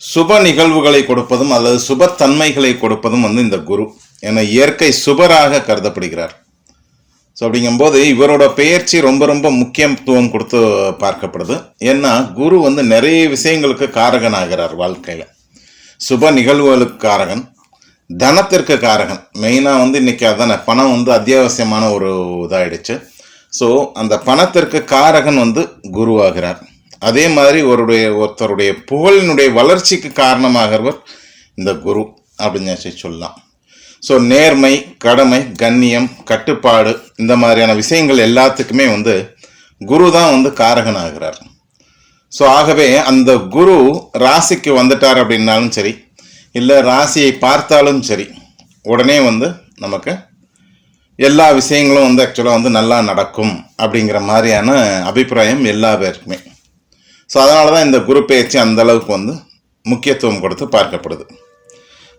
சுப நிகழ்வுகளை கொடுப்பதும் அல்லது சுபத்தன்மைகளை கொடுப்பதும் வந்து இந்த குரு என இயற்கை சுபராக கருதப்படுகிறார். ஸோ அப்படிங்கும்போது இவரோட பெயர்ச்சி ரொம்ப ரொம்ப முக்கியத்துவம் கொடுத்து பார்க்கப்படுது. ஏன்னா குரு வந்து நிறைய விஷயங்களுக்கு காரகனாகிறார் வாழ்க்கையில். சுப நிகழ்வுகளுக்கு காரகன் தனத்திற்கு காரகன். மெயினாக வந்து இன்றைக்கி அதான பணம் வந்து அத்தியாவசியமான ஒரு இதாயிடுச்சு. ஸோ அந்த பணத்திற்கு காரகன் வந்து குருவாகிறார். அதே மாதிரி ஒருடைய ஒருத்தருடைய புகழினுடைய வளர்ச்சிக்கு காரணமாகிறவர் இந்த குரு அப்படின்னு சொல்லி சொல்லலாம். ஸோ நேர்மை கடமை கண்ணியம் கட்டுப்பாடு இந்த மாதிரியான விஷயங்கள் எல்லாத்துக்குமே வந்து குரு தான் வந்து காரகன் ஆகிறார் ஸோ ஆகவே அந்த குரு ராசிக்கு வந்துட்டார் அப்படின்னாலும் சரி இல்லை ராசியை பார்த்தாலும் சரி உடனே வந்து நமக்கு எல்லா விஷயங்களும் வந்து ஆக்சுவலாக வந்து நல்லா நடக்கும் அப்படிங்கிற மாதிரியான அபிப்பிராயம் எல்லா பேருக்குமே. ஸோ அதனால தான் இந்த குரு பயிற்சி அந்த அளவுக்கு வந்து முக்கியத்துவம் கொடுத்து பார்க்கப்படுது.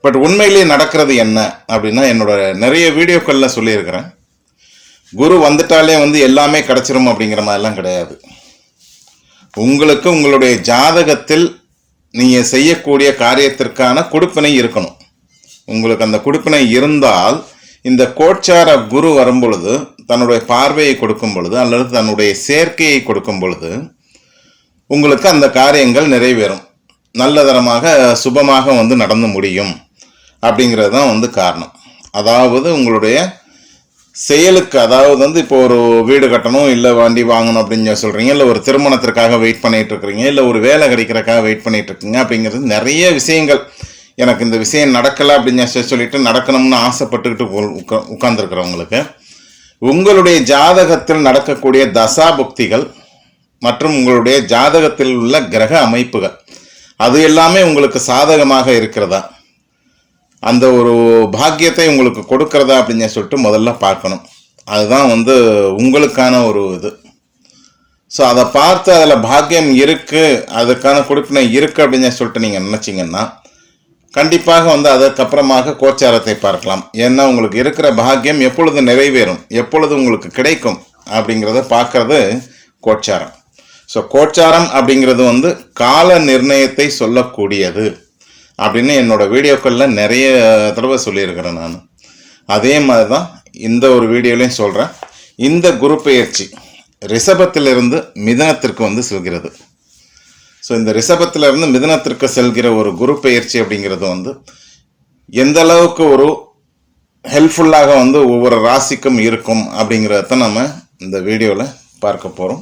பட் உண்மையிலேயே நடக்கிறது என்ன அப்படின்னா என்னோட நிறைய வீடியோக்களில் சொல்லியிருக்கிறேன். குரு வந்துட்டாலே வந்து எல்லாமே கிடச்சிரும் அப்படிங்கிற மாதிரிலாம் கிடையாது. உங்களுக்கு உங்களுடைய ஜாதகத்தில் நீங்கள் செய்யக்கூடிய காரியத்திற்கான கொடுப்பினை இருக்கணும். உங்களுக்கு அந்த கொடுப்பினை இருந்தால் இந்த கோட்சார குரு வரும் பொழுது தன்னுடைய பார்வையை கொடுக்கும் பொழுது அல்லது தன்னுடைய சேர்க்கையை கொடுக்கும் பொழுது உங்களுக்கு அந்த காரியங்கள் நிறைவேறும். நல்லதரமாக சுபமாக வந்து நடந்து முடியும். அப்படிங்கிறது தான் வந்து காரணம். அதாவது உங்களுடைய செயலுக்கு அதாவது வந்து இப்போ ஒரு வீடு கட்டணும் இல்லை வண்டி வாங்கணும் அப்படின்னு சொல்கிறீங்க இல்லை ஒரு திருமணத்திற்காக வெயிட் பண்ணிகிட்டு இருக்கிறீங்க இல்லை ஒரு வேலை கிடைக்கிறக்காக வெயிட் பண்ணிகிட்டு இருக்கீங்க அப்படிங்கிறது நிறைய விஷயங்கள். எனக்கு இந்த விஷயம் நடக்கலை அப்படின்னு சொல்லி சொல்லிட்டு நடக்கணும்னு ஆசைப்பட்டுக்கிட்டு உட்கா உட்காந்துருக்குறவங்களுக்கு உங்களுடைய ஜாதகத்தில் நடக்கக்கூடிய தசாபுக்திகள் மற்றும் உங்களுடைய ஜாதகத்தில் உள்ள கிரக அமைப்புகள். அது எல்லாமே உங்களுக்கு சாதகமாக இருக்கிறதா? அந்த ஒரு பாக்கியத்தை உங்களுக்கு கொடுக்கிறதா அப்படின்னு சொல்லிட்டு முதல்ல பார்க்கணும். அதுதான் வந்து உங்களுக்கான ஒரு இது. ஸோ அதை பார்த்து அதில் பாக்கியம் இருக்குது அதுக்கான கொடுப்பினை இருக்கு அப்படின்னு சொல்லிட்டு நீங்கள் நினச்சிங்கன்னா கண்டிப்பாக வந்து அதற்கப்புறமாக கோச்சாரத்தை பார்க்கலாம். ஏன்னா உங்களுக்கு இருக்கிற பாக்கியம் எப்பொழுது நிறைவேறும் எப்பொழுது உங்களுக்கு கிடைக்கும் அப்படிங்கிறத பார்க்கறது கோச்சாரம். ஸோ கோச்சாரம் அப்படிங்கிறது வந்து கால நிர்ணயத்தை சொல்லக்கூடியது அப்படின்னு என்னோட வீடியோக்களில் நிறைய தடவை சொல்லியிருக்கிறேன் நான். அதே மாதிரி தான் இந்த ஒரு வீடியோலையும் சொல்கிறேன் இந்த குரு பெயர்ச்சி ரிஷபத்திலிருந்து மிதனத்திற்கு வந்து செல்கிறது. ஸோ இந்த ரிஷபத்திலிருந்து மிதனத்திற்கு செல்கிற ஒரு குரு பெயர்ச்சி அப்படிங்கிறது வந்து எந்த அளவுக்கு ஒரு ஹெல்ப்ஃபுல்லாக வந்து ஒவ்வொரு ராசிக்கும் இருக்கும் அப்படிங்கிறத நம்ம இந்த வீடியோவில் பார்க்க போகிறோம்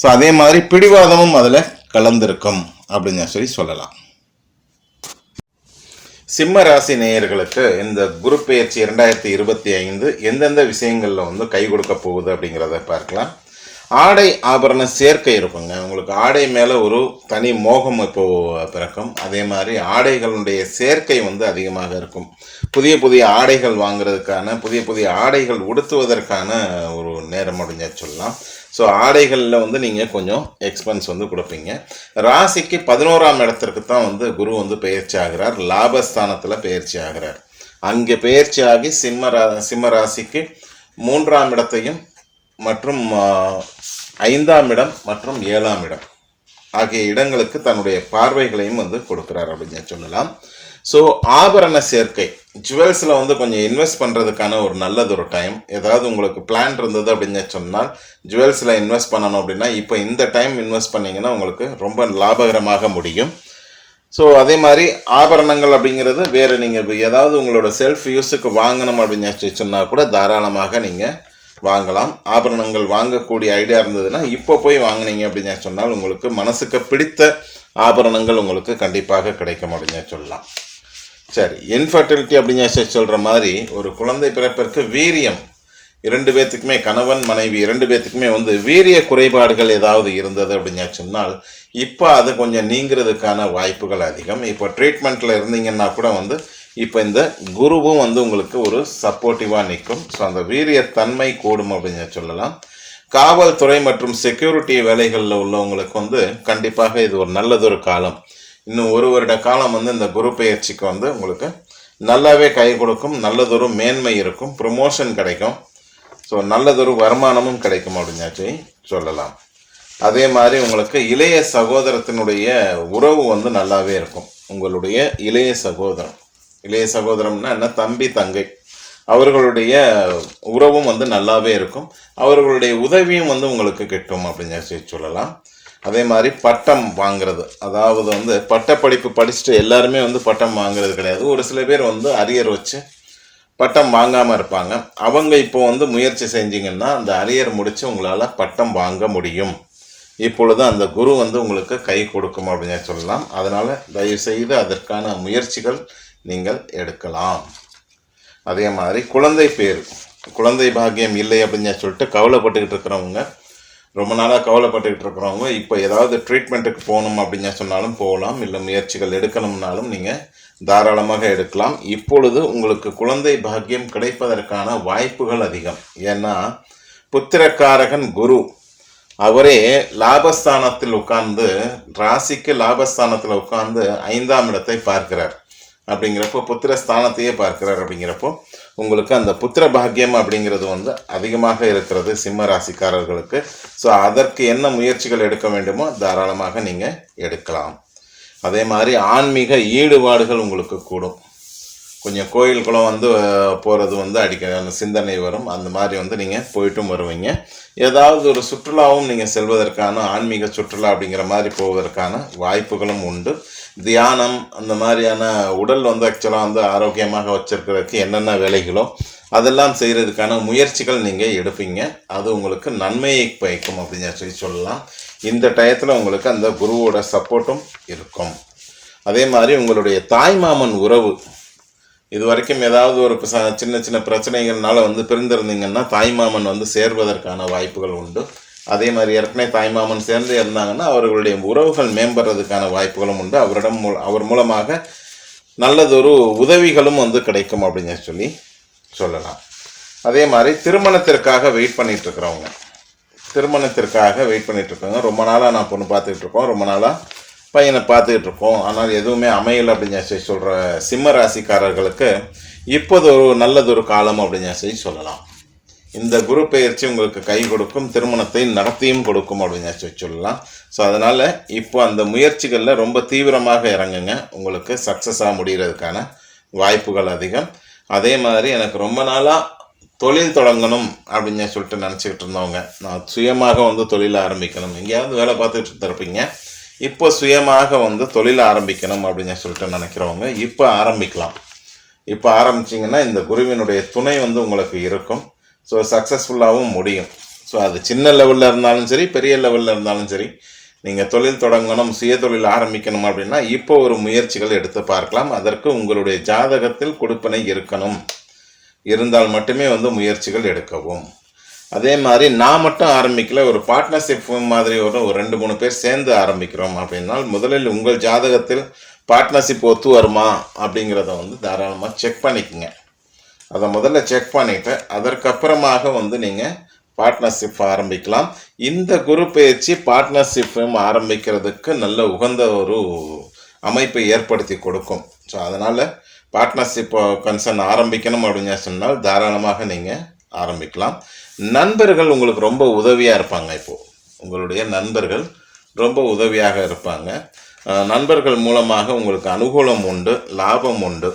ஸோ அதே மாதிரி பிடிவாதமும் அதில் கலந்திருக்கும் அப்படின்னு சொல்லி சொல்லலாம். சிம்ம ராசி நேயர்களுக்கு இந்த குரு பெயர்ச்சி இரண்டாயிரத்தி இருபத்தி ஐந்து எந்தெந்த விஷயங்களில் வந்து கை கொடுக்க போகுது அப்படிங்கிறத பார்க்கலாம். ஆடை ஆபரண சேர்க்கை இருக்குங்க. உங்களுக்கு ஆடை மேலே ஒரு தனி மோகம் இப்போது பிறக்கும். அதே மாதிரி ஆடைகளுடைய சேர்க்கை வந்து அதிகமாக இருக்கும். புதிய புதிய ஆடைகள் வாங்குறதுக்கான புதிய புதிய ஆடைகள் உடுத்துவதற்கான ஒரு நேரம் அப்படின்னு சொல்லலாம். ஸோ ஆடைகளில் வந்து நீங்கள் கொஞ்சம் எக்ஸ்பென்ஸ் வந்து கொடுப்பீங்க. ராசிக்கு பதினோராம் இடத்திற்கு தான் வந்து குரு வந்து பயிற்சி ஆகிறார். லாபஸ்தானத்தில் பயிற்சி ஆகிறார். அங்கே பயிற்சி ஆகி சிம்ம ரா சிம்ம ராசிக்கு மூன்றாம் இடத்தையும் மற்றும் ஐந்தாம் இடம் மற்றும் ஏழாம் இடம் ஆகிய இடங்களுக்கு தன்னுடைய பார்வைகளையும் வந்து கொடுக்குறார் அப்படின்னு சொல்லலாம். ஸோ ஆபரண சேர்க்கை. ஜுவல்ஸில் வந்து கொஞ்சம் இன்வெஸ்ட் பண்ணுறதுக்கான ஒரு நல்லது ஒரு டைம் ஏதாவது உங்களுக்கு பிளான் இருந்தது அப்படின்னு சொன்னால் ஜுவல்ஸில் இன்வெஸ்ட் பண்ணணும் அப்படின்னா இப்போ இந்த டைம் இன்வெஸ்ட் பண்ணிங்கன்னா உங்களுக்கு ரொம்ப லாபகரமாக முடியும். ஸோ அதே மாதிரி ஆபரணங்கள் அப்படிங்கிறது வேறு நீங்கள் ஏதாவது உங்களோட செல்ஃப் யூஸுக்கு வாங்கணும் அப்படின்னு சொன்னால் கூட தாராளமாக நீங்கள் வாங்கலாம். ஆபரணங்கள் வாங்கக்கூடிய ஐடியா இருந்ததுன்னா இப்போ போய் வாங்கினீங்க அப்படின்னு சொன்னால் உங்களுக்கு மனசுக்கு பிடித்த ஆபரணங்கள் உங்களுக்கு கண்டிப்பாக கிடைக்கும் அப்படின்னு சொல்லலாம். சரி இன்ஃபர்டிலிட்டி அப்படின்னு சொல்லி சொல்கிற மாதிரி ஒரு குழந்தை பிறப்பிற்கு வீரியம். இரண்டு பேர்த்துக்குமே கணவன் மனைவி இரண்டு பேர்த்துக்குமே வந்து வீரிய குறைபாடுகள் ஏதாவது இருந்தது அப்படின்னா சொன்னால் இப்போ அது கொஞ்சம் நீங்கிறதுக்கான வாய்ப்புகள் அதிகம். இப்போ ட்ரீட்மெண்ட்டில் இருந்தீங்கன்னா கூட வந்து இப்போ இந்த குருவும் வந்து உங்களுக்கு ஒரு சப்போர்ட்டிவாக நிற்கும். ஸோ அந்த வீரியத்தன்மை கூடும் அப்படின்னு சொல்லலாம். காவல்துறை மற்றும் செக்யூரிட்டி வேலைகளில் உள்ளவங்களுக்கு வந்து கண்டிப்பாக இது ஒரு நல்லதொரு காலம். இன்னும் ஒரு வருட காலம் வந்து இந்த குரு பயிற்சிக்கு வந்து உங்களுக்கு நல்லாவே கை கொடுக்கும் நல்லதொரு மேன்மை இருக்கும் ப்ரொமோஷன் கிடைக்கும். ஸோ நல்லதொரு வருமானமும் கிடைக்கும் அப்படின்னாச்சு சொல்லலாம். அதே மாதிரி உங்களுக்கு இளைய சகோதரத்தினுடைய உறவு வந்து நல்லாவே இருக்கும். உங்களுடைய இளைய சகோதரம் இளைய சகோதரம்னா என்ன? தம்பி தங்கை. அவர்களுடைய உறவும் வந்து நல்லாவே இருக்கும். அவர்களுடைய உதவியும் வந்து உங்களுக்கு கிட்டும் அப்படின்னு சொல்லலாம். அதே மாதிரி பட்டம் வாங்குறது. அதாவது வந்து பட்டப்படிப்பு படிச்சுட்டு எல்லாருமே வந்து பட்டம் வாங்குறது கிடையாது. ஒரு சில பேர் வந்து அரியர் வச்சு பட்டம் வாங்காமல் இருப்பாங்க. அவங்க இப்போ வந்து முயற்சி செஞ்சீங்கன்னா அந்த அரியர் முடித்து உங்களால் பட்டம் வாங்க முடியும். இப்பொழுது அந்த குரு வந்து உங்களுக்கு கை கொடுக்கும் அப்படின்னு சொல்லலாம். அதனால் தயவுசெய்து அதற்கான முயற்சிகள் நீங்கள் எடுக்கலாம். அதே மாதிரி குழந்தை பேர். குழந்தை பாக்கியம் இல்லை அப்படின்னு சொல்லிட்டு கவலைப்பட்டுக்கிட்டு இருக்கிறவங்க ரொம்ப நாளாக கவலைப்பட்டுக்கிட்டு இருக்கிறவங்க இப்போ ஏதாவது ட்ரீட்மெண்ட்டுக்கு போகணும் அப்படின்னு சொன்னாலும் போகலாம் இல்லை முயற்சிகள் எடுக்கணும்னாலும் நீங்கள் தாராளமாக எடுக்கலாம். இப்பொழுது உங்களுக்கு குழந்தை பாக்கியம் கிடைப்பதற்கான வாய்ப்புகள் அதிகம். ஏன்னா புத்திரக்காரகன் குரு அவரே லாபஸ்தானத்தில் உட்கார்ந்து ராசிக்கு லாபஸ்தானத்தில் உட்கார்ந்து ஐந்தாம் இடத்தை பார்க்கிறார். அப்படிங்கிறப்போ புத்திர ஸ்தானத்தையே பார்க்கிறார் அப்படிங்கிறப்போ உங்களுக்கு அந்த புத்திர பாக்கியம் அப்படிங்கிறது வந்து அதிகமாக இருக்கிறது சிம்ம ராசிக்காரர்களுக்கு. ஸோ அதற்கு என்ன முயற்சிகள் எடுக்க வேண்டுமோ தாராளமாக நீங்கள் எடுக்கலாம். அதே மாதிரி ஆன்மீக ஈடுபாடுகள் உங்களுக்கு கூடும். கொஞ்சம் கோயில் குளம் வந்து போகிறது வந்து அடிக்க அந்த சிந்தனை வரும். அந்த மாதிரி வந்து நீங்கள் போயிட்டும் வருவீங்க. ஏதாவது ஒரு சுற்றுலாவும் நீங்கள் செல்வதற்கான ஆன்மீக சுற்றுலா அப்படிங்கிற மாதிரி போவதற்கான வாய்ப்புகளும் உண்டு. தியானம் அந்த மாதிரியான உடல் வந்து ஆக்சுவலாக வந்து ஆரோக்கியமாக வச்சுருக்கிறதுக்கு என்னென்ன வேலைகளோ அதெல்லாம் செய்கிறதுக்கான முயற்சிகள் நீங்கள் எடுப்பீங்க. அது உங்களுக்கு நன்மையை பயக்கும் அப்படின்னு சொல்லி சொல்லலாம். இந்த டயத்தில் உங்களுக்கு அந்த குருவோட சப்போர்ட்டும் இருக்கும். அதே மாதிரி உங்களுடைய தாய்மாமன் உறவு. இது வரைக்கும் ஏதாவது ஒரு ச- சின்ன சின்ன பிரச்சனைகள்னால வந்து பிரிந்திருந்தீங்கன்னா தாய்மாமன் வந்து சேர்வதற்கான வாய்ப்புகள் உண்டு. அதே மாதிரி ஏற்கனவே தாய்மாமன் சேர்ந்து இருந்தாங்கன்னா அவர்களுடைய உறவுகள் மேம்படுறதுக்கான வாய்ப்புகளும் உண்டு. அவரிடம் மூல- அவர் மூலமாக நல்லதொரு உதவிகளும் வந்து கிடைக்கும் அப்படின்னு சொல்லி சொல்லலாம். அதே மாதிரி திருமணத்திற்காக வெயிட் பண்ணிட்டு இருக்கிறவங்க திருமணத்திற்காக வெயிட் பண்ணிகிட்டு இருக்காங்க ரொம்ப நாளாக நான் பொண்ணு பார்த்துக்கிட்டு இருக்கோம் ரொம்ப நாளாக பையனை பார்த்துக்கிட்டு இருக்கோம் ஆனால் எதுவுமே அமையலை அப்படின்னு சொல்லி சொல்கிற சிம்ம ராசிக்காரர்களுக்கு இப்போது ஒரு நல்லதொரு காலம் அப்படின்னு சொல்லி சொல்லலாம். இந்த குரு பயிற்சி உங்களுக்கு கை கொடுக்கும் திருமணத்தை நடத்தியும் கொடுக்கும் அப்படின்னு சொல்லி சொல்லலாம். ஸோ அதனால் இப்போ அந்த முயற்சிகளில் ரொம்ப தீவிரமாக இறங்குங்க. உங்களுக்கு சக்ஸஸாக முடிகிறதுக்கான வாய்ப்புகள் அதிகம். அதே மாதிரி எனக்கு ரொம்ப நாளாக தொழில் தொடங்கணும் அப்படின்னு சொல்லிட்டு நினச்சிக்கிட்டு இருந்தவங்க நான் சுயமாக வந்து தொழில் ஆரம்பிக்கணும். எங்கேயாவது வேலை பார்த்துட்டு இருப்பீங்க இப்போ சுயமாக வந்து தொழில் ஆரம்பிக்கணும் அப்படின்னு சொல்லிட்டு நினைக்கிறவங்க இப்போ ஆரம்பிக்கலாம். இப்போ ஆரம்பிச்சிங்கன்னா இந்த குருவினுடைய துணை வந்து உங்களுக்கு இருக்கும். ஸோ சக்ஸஸ்ஃபுல்லாகவும் முடியும். ஸோ அது சின்ன லெவலில் இருந்தாலும் சரி பெரிய லெவலில் இருந்தாலும் சரி நீங்கள் தொழில் தொடங்கணும் சுய தொழில் ஆரம்பிக்கணும் அப்படின்னா இப்போ ஒரு முயற்சிகள் எடுத்து பார்க்கலாம். அதற்கு உங்களுடைய ஜாதகத்தில் கொடுப்பனை இருக்கணும். இருந்தால் மட்டுமே வந்து முயற்சிகள் எடுக்கவும். அதே மாதிரி நான் மட்டும் ஆரம்பிக்கல ஒரு பார்ட்னர்ஷிப் மாதிரி ஒரு ஒரு ரெண்டு மூணு பேர் சேர்ந்து ஆரம்பிக்கிறோம் அப்படின்னால் முதலில் உங்கள் ஜாதகத்தில் பார்ட்னர்ஷிப் ஒத்து வருமா அப்படிங்கிறத வந்து தாராளமாக செக் பண்ணிக்கோங்க. அதை முதல்ல செக் பண்ணிவிட்டு அதற்கப்புறமாக வந்து நீங்கள் பார்ட்னர்ஷிப் ஆரம்பிக்கலாம். இந்த குரு பயிற்சி பார்ட்னர்ஷிப்பும் ஆரம்பிக்கிறதுக்கு நல்ல உகந்த ஒரு அமைப்பை ஏற்படுத்தி கொடுக்கும். ஸோ அதனால் பார்ட்னர்ஷிப் கன்சர்ன் ஆரம்பிக்கணும் அப்படின்னு சொன்னால் தாராளமாக நீங்கள் ஆரம்பிக்கலாம். நண்பர்கள் உங்களுக்கு ரொம்ப உதவியாக இருப்பாங்க இப்போது உங்களுடைய நண்பர்கள் ரொம்ப உதவியாக இருப்பாங்க. நண்பர்கள் மூலமாக உங்களுக்கு அனுகூலம் உண்டு லாபம் உண்டு.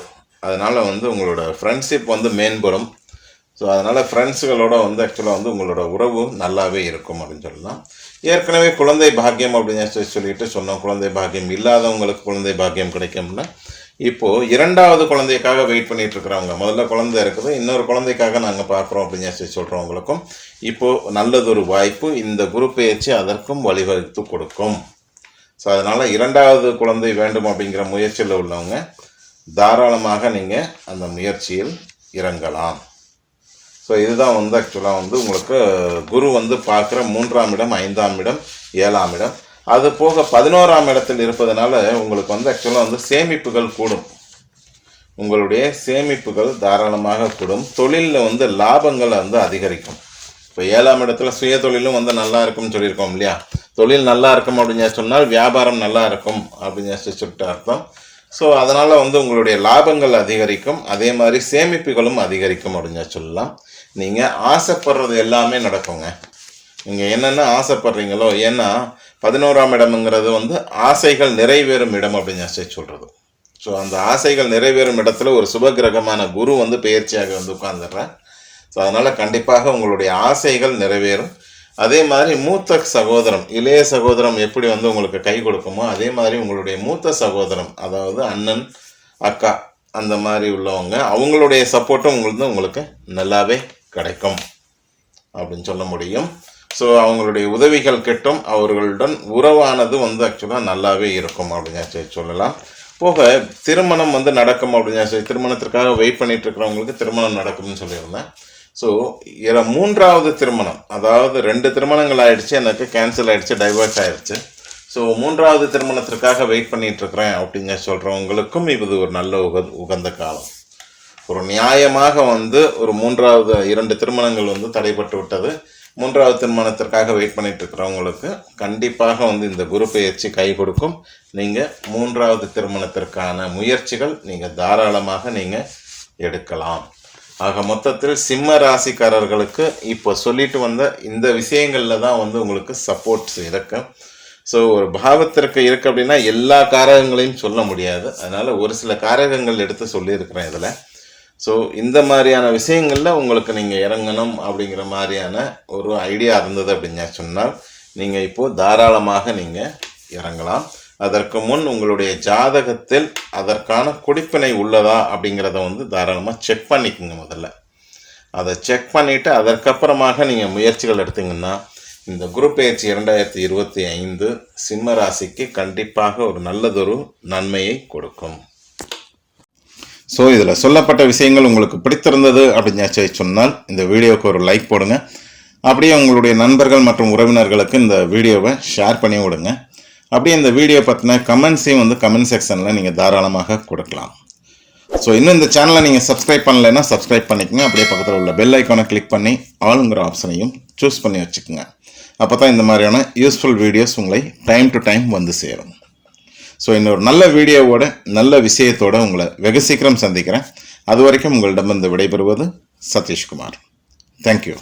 அதனால் வந்து உங்களோட ஃப்ரெண்ட்ஷிப் வந்து மேம்படும். ஸோ அதனால் ஃப்ரெண்ட்ஸுகளோட வந்து ஆக்சுவலாக வந்து உங்களோட உறவு நல்லாவே இருக்கும் அப்படின்னு சொல்லலாம். ஏற்கனவே குழந்தை பாக்கியம் அப்படின்னு சொல்லி சொல்லிட்டு சொன்னோம். குழந்தை பாக்கியம் இல்லாதவங்களுக்கு குழந்தை பாக்கியம் கிடைக்கும்னா. இப்போது இரண்டாவது குழந்தைக்காக வெயிட் பண்ணிகிட்ருக்குறவங்க இருக்கிறவங்க முதல்ல குழந்தை இருக்குது இன்னொரு குழந்தைக்காக நாங்கள் பார்க்குறோம் அப்படின்னு சொல்லி சொல்கிறவங்களுக்கும் இப்போது நல்லதொரு வாய்ப்பு இந்த குரு பயிற்சி அதற்கும் வழிவகுத்து கொடுக்கும். ஸோ அதனால் இரண்டாவது குழந்தை வேண்டும் அப்படிங்கிற முயற்சியில் உள்ளவங்க தாராளமாக நீங்கள் அந்த முயற்சியில் இறங்கலாம். ஸோ இதுதான் வந்து ஆக்சுவலாக வந்து உங்களுக்கு குரு வந்து பார்க்குற மூன்றாம் இடம் ஐந்தாம் இடம் ஏழாம் இடம். அது போக பதினோராம் இடத்தில் இருப்பதனால உங்களுக்கு வந்து ஆக்சுவலாக வந்து சேமிப்புகள் கூடும். உங்களுடைய சேமிப்புகள் தாராளமாக கூடும். தொழிலில் வந்து லாபங்களை வந்து அதிகரிக்கும். இப்போ ஏழாம் இடத்துல சுய தொழிலும் வந்து நல்லா இருக்கும்னு சொல்லியிருக்கோம் இல்லையா? தொழில் நல்லா இருக்கும் அப்படின்னு சொன்னால் வியாபாரம் நல்லா இருக்கும் அப்படின்னு சொல்லிட்டு அர்த்தம். ஸோ அதனால் வந்து உங்களுடைய லாபங்கள் அதிகரிக்கும். அதே மாதிரி சேமிப்புகளும் அதிகரிக்கும் அப்படின்னு சொல்லலாம். நீங்கள் ஆசைப்படுறது எல்லாமே நடக்குங்க. நீங்கள் என்னென்ன ஆசைப்படுறீங்களோ ஏன்னா பதினோராம் இடம்ங்கிறது வந்து ஆசைகள் நிறைவேறும் இடம் அப்படின்னு சொல்லி சொல்கிறது ஸோ அந்த ஆசைகள் நிறைவேறும் இடத்துல ஒரு சுபகிரகமான குரு வந்து பெயர்ச்சியாக வந்து உட்காந்துடுறேன் ஸோ அதனால் கண்டிப்பாக உங்களுடைய ஆசைகள் நிறைவேறும். அதே மாதிரி மூத்த சகோதரம் இளைய சகோதரம் எப்படி வந்து உங்களுக்கு கை கொடுக்குமோ அதே மாதிரி உங்களுடைய மூத்த சகோதரம் அதாவது அண்ணன் அக்கா அந்த மாதிரி உள்ளவங்க அவங்களுடைய சப்போர்ட்டும் உங்களுக்கு உங்களுக்கு நல்லாவே கிடைக்கும் அப்படின்னு சொல்ல முடியும். ஸோ அவங்களுடைய உதவிகள் கிட்டும் அவர்களுடன் உறவானது வந்து ஆக்சுவலாக நல்லாவே இருக்கும் அப்படின்னு சொல்லி சொல்லலாம். போக திருமணம் வந்து நடக்கும் அப்படின்னு சொல்லி திருமணத்திற்காக வெயிட் பண்ணிட்டு இருக்கிறவங்களுக்கு திருமணம் நடக்கும்னு சொல்லியிருந்தேன். ஸோ இதில் மூன்றாவது திருமணம் அதாவது ரெண்டு திருமணங்கள் ஆயிடுச்சு எனக்கு கேன்சல் ஆயிடுச்சு டைவர்ஸ் ஆயிடுச்சு. ஸோ மூன்றாவது திருமணத்திற்காக வெயிட் பண்ணிகிட்ருக்கிறேன் அப்படிங்க அப்படின்னு சொல்கிறவங்களுக்கும் இது ஒரு நல்ல உக உகந்த காலம். ஒரு நியாயமாக வந்து ஒரு மூன்றாவது இரண்டு திருமணங்கள் வந்து தடைப்பட்டு விட்டது. மூன்றாவது திருமணத்திற்காக வெயிட் பண்ணிகிட்ருக்கிறவங்களுக்கு கண்டிப்பாக வந்து இந்த குரு பெயர்ச்சி கை கொடுக்கும். நீங்கள் மூன்றாவது திருமணத்திற்கான முயற்சிகள் நீங்கள் தாராளமாக நீங்கள் எடுக்கலாம். ஆக மொத்தத்தில் சிம்ம ராசிக்காரர்களுக்கு இப்போ சொல்லிட்டு வந்த இந்த விஷயங்களில் தான் வந்து உங்களுக்கு சப்போர்ட்ஸ் இருக்கு. ஸோ ஒரு பாவத்திற்கு இருக்கு அப்படின்னா எல்லா காரகங்களையும் சொல்ல முடியாது. அதனால் ஒரு சில காரகங்கள் எடுத்து சொல்லியிருக்கிறேன் இதில். ஸோ இந்த மாதிரியான விஷயங்களில் உங்களுக்கு நீங்கள் இறங்கணும் அப்படிங்கிற மாதிரியான ஒரு ஐடியா இருந்தது அப்படின்னு சொன்னால் நீங்கள் இப்போது தாராளமாக நீங்கள் இறங்கலாம். அதற்கு முன் உங்களுடைய ஜாதகத்தில் அதற்கான குடிப்பினை உள்ளதா அப்படிங்கிறத வந்து தாராளமாக செக் பண்ணிக்கோங்க முதல்ல. அதை செக் பண்ணிவிட்டு அதற்கப்புறமாக நீங்கள் முயற்சிகள் எடுத்தீங்கன்னா இந்த குரூப் ஏஜ் இரண்டாயிரத்தி இருபத்தி ஐந்து சிம்ம ராசிக்கு கண்டிப்பாக ஒரு நல்லதொரு நன்மையை கொடுக்கும். ஸோ இதில் சொல்லப்பட்ட விஷயங்கள் உங்களுக்கு பிடித்திருந்தது அப்படின்னு சொன்னால் இந்த வீடியோவுக்கு ஒரு லைக் போடுங்க. அப்படியே உங்களுடைய நண்பர்கள் மற்றும் உறவினர்களுக்கு இந்த வீடியோவை ஷேர் பண்ணி விடுங்க. அப்படியே இந்த வீடியோ பற்றின கமெண்ட்ஸையும் வந்து கமெண்ட் செக்ஷனில் நீங்கள் தாராளமாக கொடுக்கலாம். ஸோ இன்னும் இந்த சேனலை நீங்கள் சப்ஸ்கிரைப் பண்ணலைன்னா சப்ஸ்கிரைப் பண்ணிக்கோங்க. அப்படியே பக்கத்தில் உள்ள பெல் ஐக்கானை கிளிக் பண்ணி ஆளுங்கிற ஆப்ஷனையும் சூஸ் பண்ணி வச்சுக்கோங்க. அப்போ தான் இந்த மாதிரியான யூஸ்ஃபுல் வீடியோஸ் உங்களை டைம் டு டைம் வந்து சேரும். ஸோ இன்னொரு நல்ல வீடியோவோட நல்ல விஷயத்தோட உங்களை வெகு சீக்கிரம் சந்திக்கிறேன். அது வரைக்கும் உங்களிடமிருந்து விடைபெறுவது சதீஷ்குமார். தேங்க்யூ